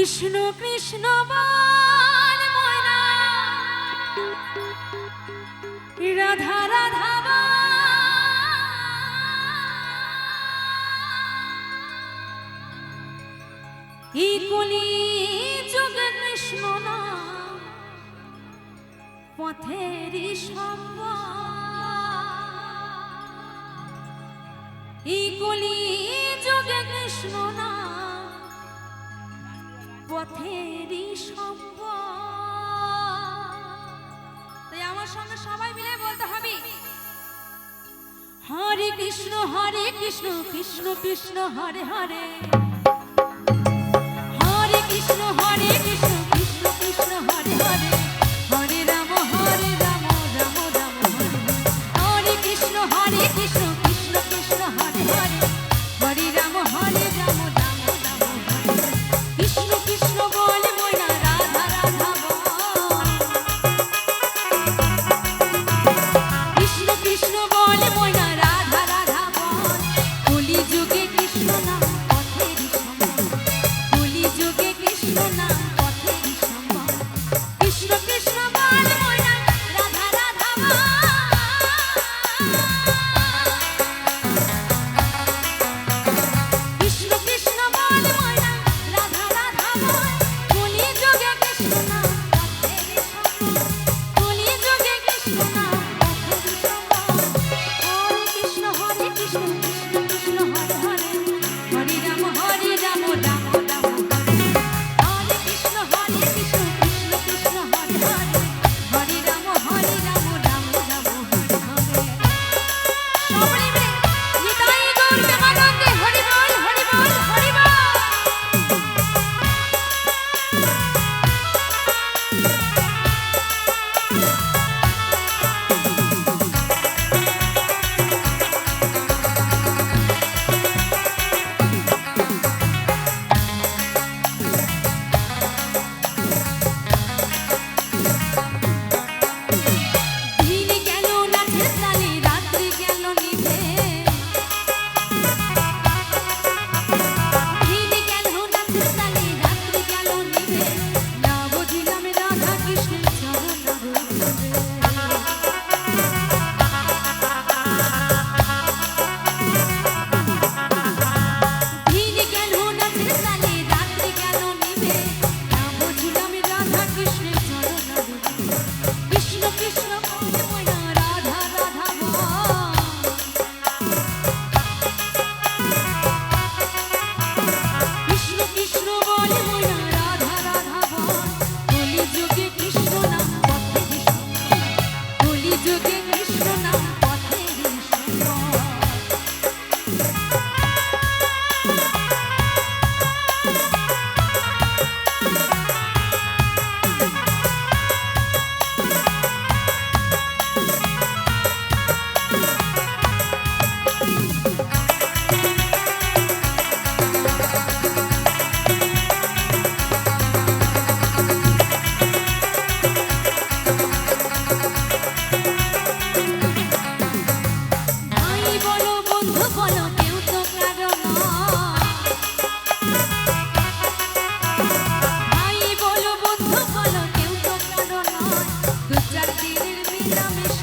কৃষ্ণ কৃষ্ণ রাধা রাধা এই কলি যুগে কৃষ্ণ না পথের সম্ভব এই পথেরই সম্প তাই আমার সঙ্গে সবাই মিলে বলতে হবে। হরে কৃষ্ণ হরে Krishna Krishna Krishna, Hare Hare. Bye. Love me.